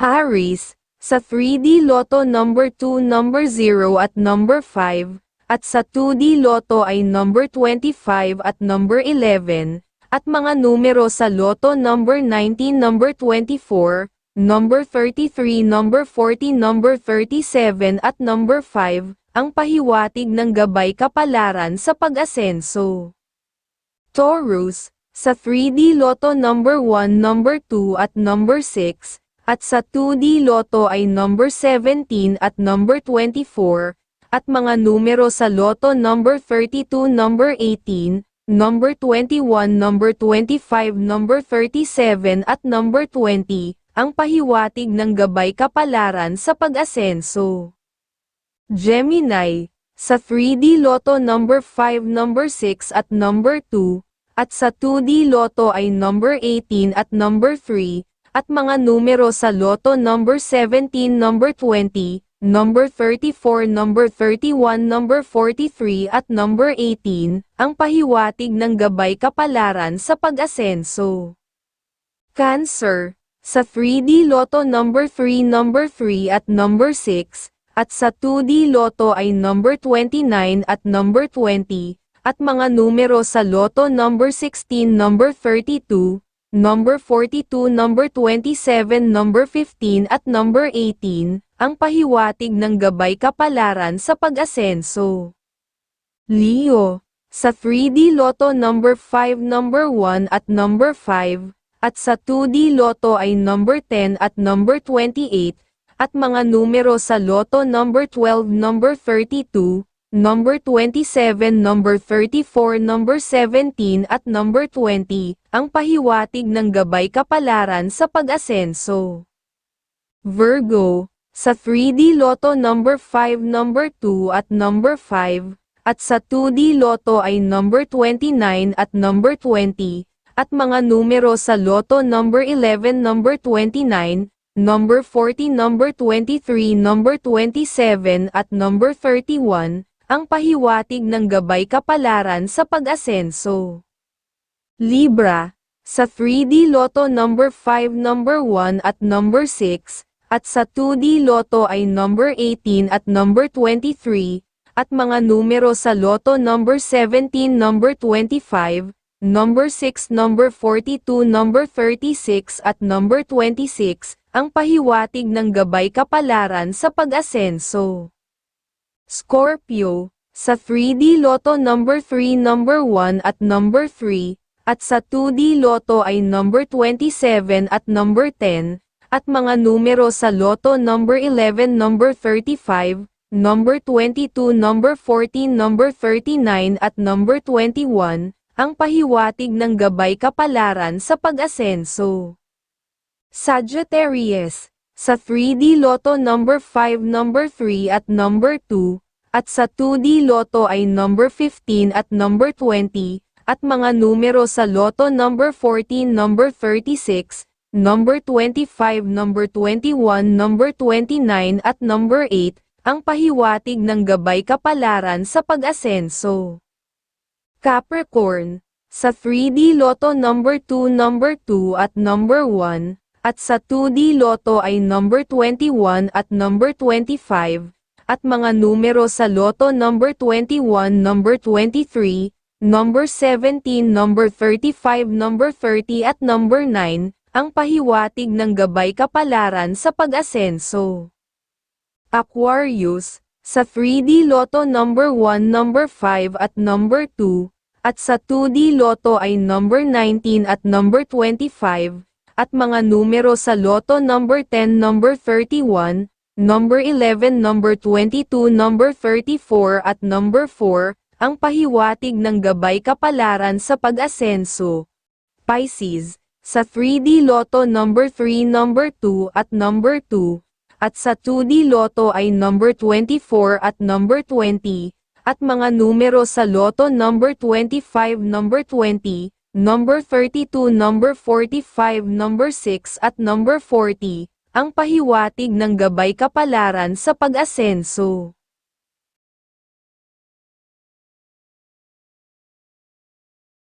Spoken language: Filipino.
Aries, sa 3D Lotto number 2, number 0 at number 5, at sa 2D Lotto ay number 25 at number 11, at mga numero sa Lotto number 19, number 24, number 33, number 40, number 37 at number 5, ang pahiwatig ng gabay kapalaran sa pag-asenso. Taurus, sa 3D Lotto number 1, number 2 at number 6, at sa 2D Lotto ay number 17 at number 24, at mga numero sa Lotto number 32, number 18, number 21, number 25, number 37 at number 20, ang pahiwatig ng gabay kapalaran sa pag-asenso. Gemini, sa 3D Lotto number 5, number 6 at number 2, at sa 2D Lotto ay number 18 at number 3, at mga numero sa Lotto number 17, number 20, number 34, number 31, number 43 at number 18, ang pahiwatig ng gabay kapalaran sa pag-asenso. Cancer, sa 3D Lotto number 3, number 3 at number 6, at sa 2D Lotto ay number 29 at number 20, at mga numero sa Lotto number 16, number 32, number 42, number 27, number 15 at number 18, ang pahiwatig ng gabay kapalaran sa pag-asenso. Leo, sa 3D Lotto number 5, number 1 at number 5, at sa 2D Lotto ay number 10 at number 28, at mga numero sa Lotto number 12, number 32, number 27, number 34, number 17 at number 20, ang pahiwatig ng gabay kapalaran sa pag-asenso. Virgo, sa 3D Lotto number 5, number 2 at number 5, at sa 2D Lotto ay number 29 at number 20, at mga numero sa Lotto number 11, number 29, number 40, number 23, number 27 at number 31, ang pahiwatig ng gabay kapalaran sa pag-asenso. Libra, sa 3D Lotto number 5, number 1 at number 6, at sa 2D Lotto ay number 18 at number 23, at mga numero sa Lotto number 17, number 25, number 6, number 42, number 36 at number 26, ang pahiwatig ng gabay kapalaran sa pag-asenso. Scorpio, sa 3D Lotto number 3, number 1 at number 3, at sa 2D Lotto ay number 27 at number 10, at mga numero sa Lotto number 11, number 35, number 22, number 14, number 39 at number 21, ang pahiwatig ng gabay kapalaran sa pag-asenso. Sagittarius, sa 3D Lotto number 5, number 3 at number 2, at sa 2D Lotto ay number 15 at number 20, at mga numero sa Lotto number 14, number 36, number 25, number 21, number 29 at number 8, ang pahiwatig ng gabay kapalaran sa pag-asenso. Capricorn, sa 3D Lotto number 2, number 2 at number 1, at sa 2D Lotto ay number 21 at number 25, at mga numero sa Lotto number 21, number 23, number 17, number 35, number 30 at number 9, ang pahiwatig ng gabay kapalaran sa pag-asenso. Aquarius, sa 3D Lotto number 1, number 5 at number 2, at sa 2D Lotto ay number 19 at number 25, at mga numero sa Lotto number 10, number 31, number 11, number 22, number 34 at number 4, ang pahiwatig ng gabay kapalaran sa pag-asenso. Pisces, sa 3D Lotto number 3, number 2 at number 2, at sa 2D Lotto ay number 24 at number 20, at mga numero sa Lotto number 25, number 20, number 32, number 45, number 6 at number 40, ang pahiwatig ng gabay kapalaran sa pag-asenso.